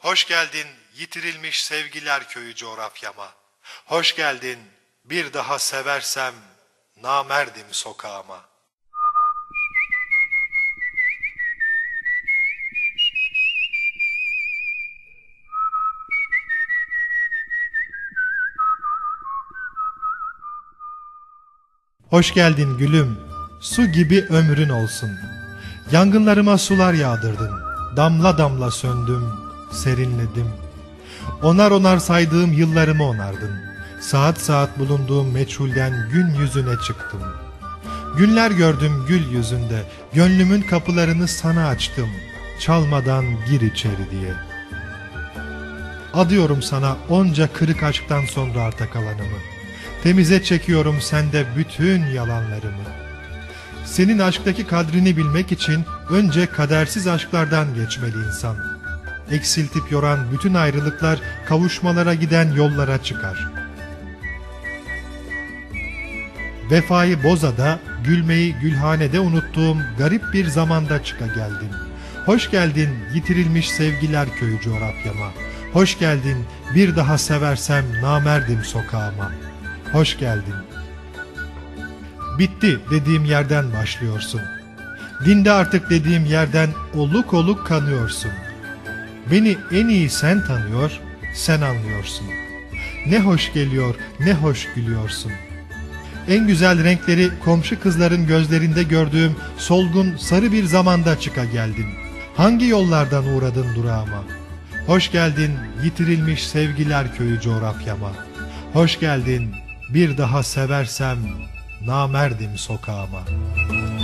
Hoş geldin yitirilmiş sevgiler köyü coğrafyama. Hoş geldin bir daha seversem namerdim sokağıma. Hoş geldin gülüm, su gibi ömrün olsun. Yangınlarıma sular yağdırdın, damla damla söndüm, serinledim. Onar onar saydığım yıllarımı onardın. Saat saat bulunduğum meçhulden gün yüzüne çıktım. Günler gördüm gül yüzünde, gönlümün kapılarını sana açtım. Çalmadan gir içeri diye. Adıyorum sana onca kırık aşktan sonra arta kalanımı. Temize çekiyorum sende bütün yalanlarımı. Senin aşktaki kadrini bilmek için önce kadersiz aşklardan geçmeli insan. Eksiltip yoran bütün ayrılıklar kavuşmalara giden yollara çıkar. Vefayı Boza'da, gülmeyi Gülhane'de unuttuğum garip bir zamanda çıka geldim. Hoş geldin yitirilmiş sevgiler köyü coğrafyama. Hoş geldin bir daha seversem namerdim sokağıma. Hoş geldin. Bitti dediğim yerden başlıyorsun. Dinde artık dediğim yerden oluk oluk kanıyorsun. Beni en iyi sen tanıyor, sen anlıyorsun. Ne hoş geliyor, ne hoş gülüyorsun. En güzel renkleri komşu kızların gözlerinde gördüğüm solgun sarı bir zamanda çıka geldin. Hangi yollardan uğradın durağıma? Hoş geldin yitirilmiş sevgiler köyü coğrafyama. Hoş geldin bir daha seversem namerdim sokağıma.''